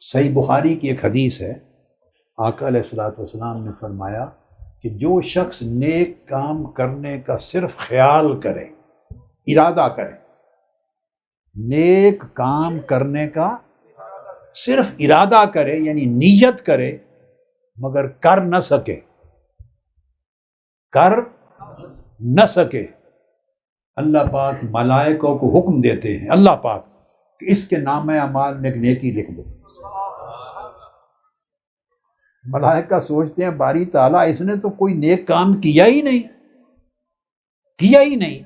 صحیح بخاری کی ایک حدیث ہے، آقا علیہ السلاۃ والسلام نے فرمایا کہ جو شخص نیک کام کرنے کا صرف خیال کرے، ارادہ کرے، نیک کام کرنے کا صرف ارادہ کرے یعنی نیت کرے، مگر کر نہ سکے، کر نہ سکے۔ اللہ پاک ملائکوں کو حکم دیتے ہیں، اللہ پاک، کہ اس کے نام اعمال میں ایک نیکی لکھ دو۔ ملائکہ سوچتے ہیں، باری تعالیٰ، اس نے تو کوئی نیک کام کیا ہی نہیں، کیا ہی نہیں۔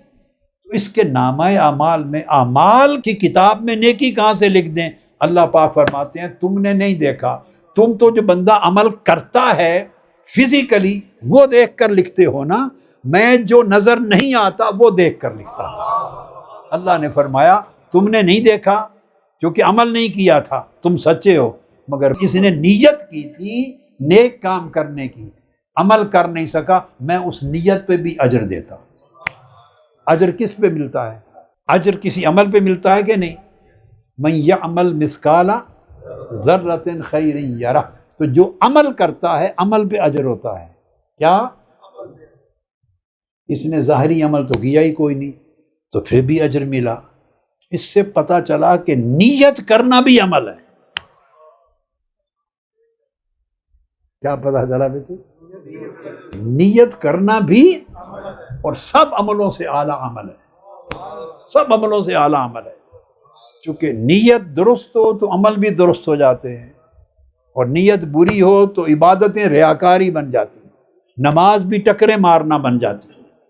تو اس کے نام اعمال میں، اعمال کی کتاب میں نیکی کہاں سے لکھ دیں؟ اللہ پاک فرماتے ہیں، تم نے نہیں دیکھا۔ تم تو جو بندہ عمل کرتا ہے فزیکلی، وہ دیکھ کر لکھتے ہو نا۔ میں جو نظر نہیں آتا، وہ دیکھ کر لکھتا ہوں۔ اللہ نے فرمایا، تم نے نہیں دیکھا کیونکہ عمل نہیں کیا تھا، تم سچے ہو۔ مگر اس نے نیت کی تھی نیک کام کرنے کی، عمل کر نہیں سکا، میں اس نیت پہ بھی اجر دیتا ہوں۔ اجر کس پہ ملتا ہے؟ اجر کسی عمل پہ ملتا ہے کہ نہیں؟ میں یہ عمل مسکالا ذرت خیر یارہ تو جو عمل کرتا ہے، عمل پہ اجر ہوتا ہے۔ کیا؟ اس نے ظاہری عمل تو کیا ہی کوئی نہیں، تو پھر بھی اجر ملا۔ اس سے پتا چلا کہ نیت کرنا بھی عمل ہے۔ کیا پتا چلا بیٹے؟ نیت کرنا بھی اور سب عملوں سے اعلیٰ عمل ہے۔ سب عملوں سے اعلیٰ عمل ہے۔ چونکہ نیت درست ہو تو عمل بھی درست ہو جاتے ہیں۔ اور نیت بری ہو تو عبادتیں ریاکاری بن جاتی ہیں۔ نماز بھی ٹکرے مارنا بن جاتی